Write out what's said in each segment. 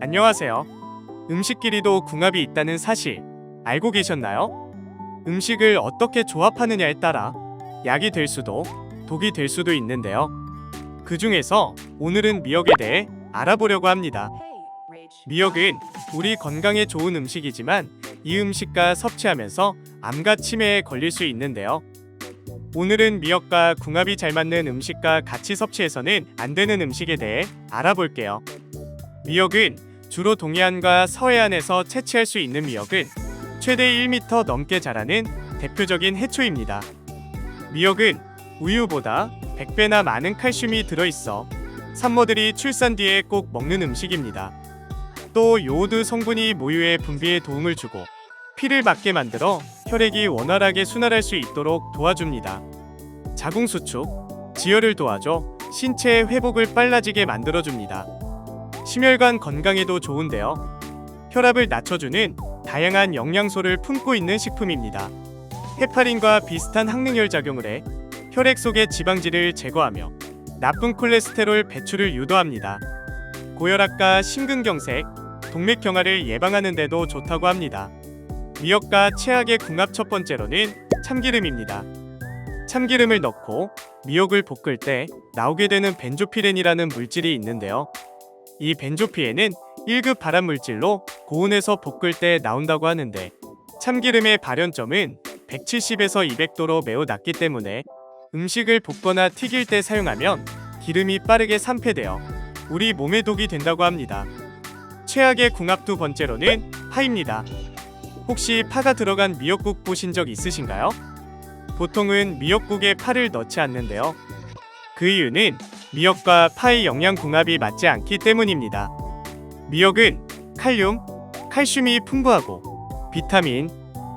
안녕하세요. 음식끼리도 궁합이 있다는 사실 알고 계셨나요? 음식을 어떻게 조합하느냐에 따라 약이 될 수도 독이 될 수도 있는데요. 그 중에서 오늘은 미역에 대해 알아보려고 합니다. 미역은 우리 건강에 좋은 음식이지만 이 음식과 섭취하면서 암과 치매에 걸릴 수 있는데요. 오늘은 미역과 궁합이 잘 맞는 음식과 같이 섭취해서는 안 되는 음식에 대해 알아볼게요. 미역은 주로 동해안과 서해안에서 채취할 수 있는 미역은 최대 1m 넘게 자라는 대표적인 해초입니다. 미역은 우유보다 100배나 많은 칼슘이 들어있어 산모들이 출산 뒤에 꼭 먹는 음식입니다. 또 요오드 성분이 모유의 분비에 도움을 주고 피를 맑게 만들어 혈액이 원활하게 순환할 수 있도록 도와줍니다. 자궁수축, 지혈을 도와줘 신체의 회복을 빨라지게 만들어줍니다. 심혈관 건강에도 좋은데요. 혈압을 낮춰주는 다양한 영양소를 품고 있는 식품입니다. 헤파린과 비슷한 항능혈 작용을 해 혈액 속의 지방질을 제거하며 나쁜 콜레스테롤 배출을 유도합니다. 고혈압과 심근경색, 동맥경화를 예방하는 데도 좋다고 합니다. 미역과 최악의 궁합 첫 번째로는 참기름입니다. 참기름을 넣고 미역을 볶을 때 나오게 되는 벤조피렌이라는 물질이 있는데요. 이 벤조피엔은 1급 발암 물질로 고온에서 볶을 때 나온다고 하는데 참기름의 발연점은 170에서 200도로 매우 낮기 때문에 음식을 볶거나 튀길 때 사용하면 기름이 빠르게 산패되어 우리 몸에 독이 된다고 합니다. 최악의 궁합 두 번째로는 파입니다. 혹시 파가 들어간 미역국 보신 적 있으신가요? 보통은 미역국에 파를 넣지 않는데요. 그 이유는 미역과 파의 영양 궁합이 맞지 않기 때문입니다. 미역은 칼륨, 칼슘이 풍부하고 비타민,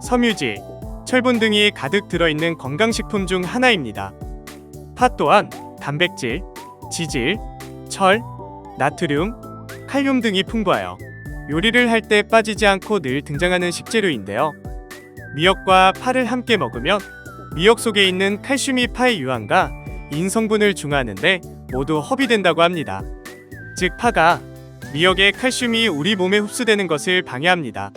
섬유질, 철분 등이 가득 들어있는 건강식품 중 하나입니다. 파 또한 단백질, 지질, 철, 나트륨, 칼륨 등이 풍부하여 요리를 할 때 빠지지 않고 늘 등장하는 식재료인데요. 미역과 파를 함께 먹으면 미역 속에 있는 칼슘이 파의 유황과 인성분을 중화하는데 모두 허비된다고 합니다. 즉 파가 미역의 칼슘이 우리 몸에 흡수되는 것을 방해합니다.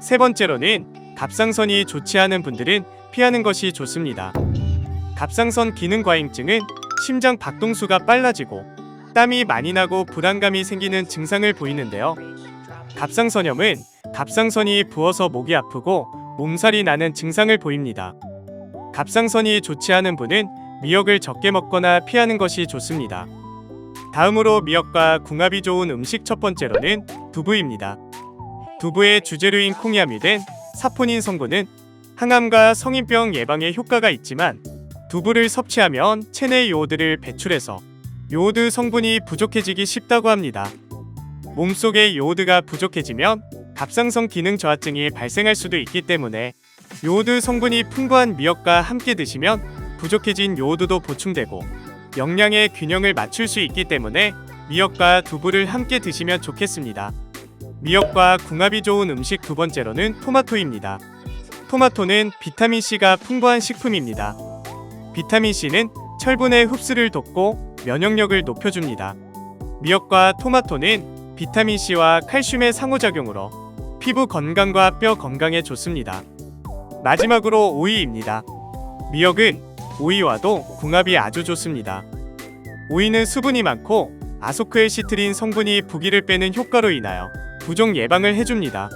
세 번째로는 갑상선이 좋지 않은 분들은 피하는 것이 좋습니다. 갑상선 기능 과잉증은 심장 박동수가 빨라지고 땀이 많이 나고 불안감이 생기는 증상을 보이는데요. 갑상선염은 갑상선이 부어서 목이 아프고 몸살이 나는 증상을 보입니다. 갑상선이 좋지 않은 분은 미역을 적게 먹거나 피하는 것이 좋습니다. 다음으로 미역과 궁합이 좋은 음식 첫 번째로는 두부입니다. 두부의 주재료인 콩이 함유된 사포닌 성분은 항암과 성인병 예방에 효과가 있지만 두부를 섭취하면 체내 요오드를 배출해서 요오드 성분이 부족해지기 쉽다고 합니다. 몸속에 요오드가 부족해지면 갑상선 기능 저하증이 발생할 수도 있기 때문에 요오드 성분이 풍부한 미역과 함께 드시면 부족해진 요오드도 보충되고 영양의 균형을 맞출 수 있기 때문에 미역과 두부를 함께 드시면 좋겠습니다. 미역과 궁합이 좋은 음식 두 번째로는 토마토입니다. 토마토는 비타민C가 풍부한 식품입니다. 비타민C는 철분의 흡수를 돕고 면역력을 높여줍니다. 미역과 토마토는 비타민C와 칼슘의 상호작용으로 피부 건강과 뼈 건강에 좋습니다. 마지막으로 오이입니다. 미역은 오이와도 궁합이 아주 좋습니다. 오이는 수분이 많고 아소크엘시트린 성분이 부기를 빼는 효과로 인하여 부종 예방을 해줍니다.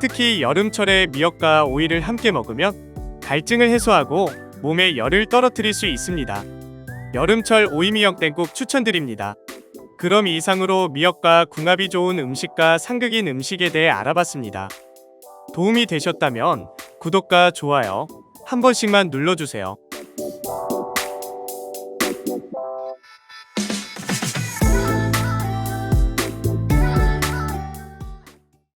특히 여름철에 미역과 오이를 함께 먹으면 갈증을 해소하고 몸에 열을 떨어뜨릴 수 있습니다. 여름철 오이미역 땡국 추천드립니다. 그럼 이상으로 미역과 궁합이 좋은 음식과 상극인 음식에 대해 알아봤습니다. 도움이 되셨다면 구독과 좋아요 한 번씩만 눌러주세요.